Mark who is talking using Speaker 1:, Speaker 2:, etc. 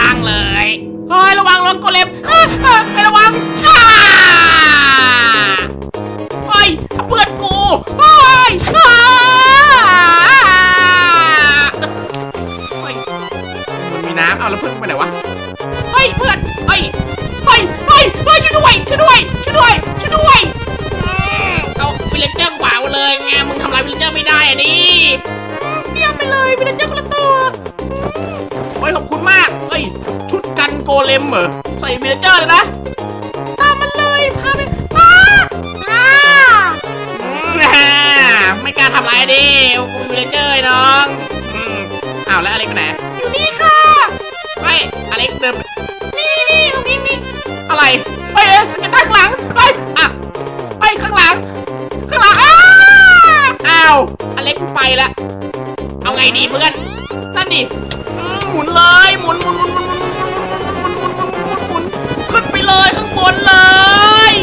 Speaker 1: ล่างเลย
Speaker 2: เฮ้ยระวังระวังโกเลมเอ้ยเอ้ระวังอ้าเฮ้ยเพื่อนกูเฮ้ยอ้าเฮ้ยมันมีน้ำเอาแล้วเพื่อนไปไหนวะเฮ้ยเพื่อนเฮ้ยเฮ้ยเฮ้ยเฮ้ยช่วยด้วยช่วยด้วยช่วยด้วยช่วยด้วย
Speaker 1: อืมเอาวิลเลนเจอร์ขวางมาเลยไงมึงทำลายวิลเลนเจอร์ไม่ได้อะดิ
Speaker 2: เยี่ยมไปเลยเป็นเจ้าคนละตัว เฮ้ย ชุดกันโกเลมเหรอ ใส่เมเจอร์เลยนะ ตามมันเลยพาไปอ้าอ้า
Speaker 1: อืมฮ่าไม่กล้าทำลายอะดิกูวิลเลนเจอร์ไอ้น้องอืมอ้าวแล้วอเล็กไปไหน
Speaker 2: อยู่นี่ค่ะ
Speaker 1: เฮ้ยอเล็กเดิน
Speaker 2: นี่นี่ตรงนี้นี่อะไรเฮ้ยเอ้ยสเก็ตด้านข้างหลังเฮ้ย
Speaker 1: อะ
Speaker 2: เฮ้ยข้างหลัง ข้างหลังอ้า
Speaker 1: อ้าวอเล็กกูไปละ เอาไงดีเพื่อน
Speaker 2: นั่นดิอืมหมุนเลยหมุนหมุน